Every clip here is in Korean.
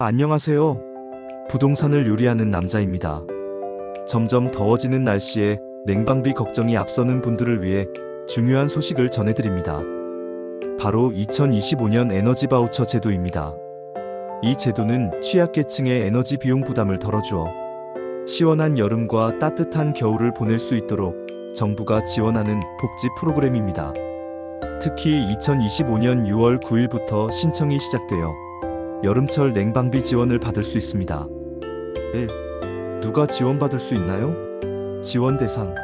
안녕하세요. 부동산을 요리하는 남자입니다. 점점 더워지는 날씨에 냉방비 걱정이 앞서는 분들을 위해 중요한 소식을 전해드립니다. 바로 2025년 에너지 바우처 제도입니다. 이 제도는 취약계층의 에너지 비용 부담을 덜어주어 시원한 여름과 따뜻한 겨울을 보낼 수 있도록 정부가 지원하는 복지 프로그램입니다. 특히 2025년 6월 9일부터 신청이 시작되어 여름철 냉방비 지원을 받을 수 있습니다. 1. 누가 지원받을 수 있나요? 지원 대상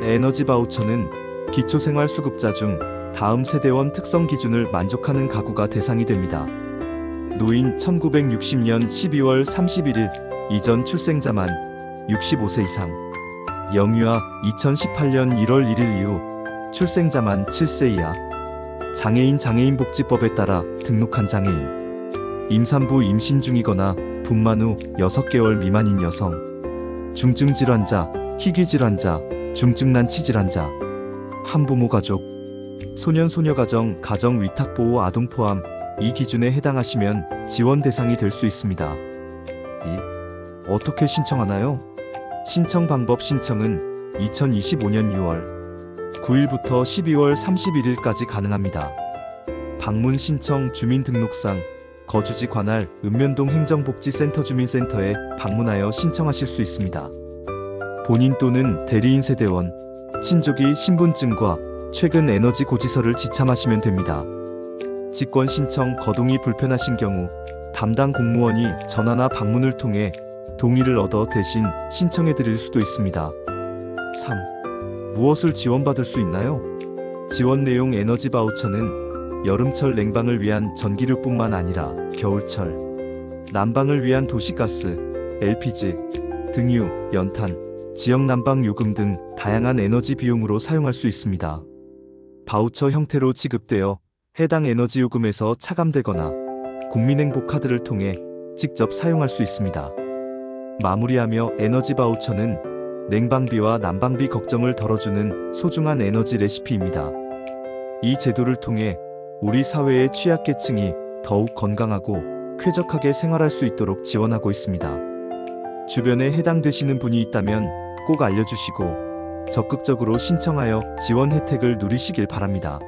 에너지 바우처는 기초생활수급자 중 다음 세대원 특성 기준을 만족하는 가구가 대상이 됩니다. 노인 1960년 12월 31일 이전 출생자만 65세 이상 영유아 2018년 1월 1일 이후 출생자만 7세 이하 장애인 장애인 복지법에 따라 등록한 장애인 임산부 임신 중이거나 분만 후 6개월 미만인 여성, 중증 질환자, 희귀 질환자, 중증 난치 질환자, 한부모 가족, 소년 소녀 가정 가정 위탁 보호 아동 포함 이 기준에 해당하시면 지원 대상이 될 수 있습니다. 2. 어떻게 신청하나요? 신청 방법 신청은 2025년 6월 9일부터 12월 31일까지 가능합니다. 방문 신청 주민등록상 거주지 관할 읍면동 행정복지센터 주민센터에 방문하여 신청하실 수 있습니다. 본인 또는 대리인 세대원, 친족이 신분증과 최근 에너지 고지서를 지참하시면 됩니다. 직권 신청 거동이 불편하신 경우 담당 공무원이 전화나 방문을 통해 동의를 얻어 대신 신청해 드릴 수도 있습니다. 3. 무엇을 지원받을 수 있나요? 지원 내용 에너지 바우처는 여름철 냉방을 위한 전기료뿐만 아니라 겨울철 난방을 위한 도시가스, LPG, 등유, 연탄, 지역 난방 요금 등 다양한 에너지 비용으로 사용할 수 있습니다. 바우처 형태로 지급되어 해당 에너지 요금에서 차감되거나 국민행복 카드를 통해 직접 사용할 수 있습니다. 마무리하며 에너지 바우처는 냉방비와 난방비 걱정을 덜어주는 소중한 에너지 레시피입니다. 이 제도를 통해 우리 사회의 취약계층이 더욱 건강하고 쾌적하게 생활할 수 있도록 지원하고 있습니다. 주변에 해당되시는 분이 있다면 꼭 알려주시고 적극적으로 신청하여 지원 혜택을 누리시길 바랍니다.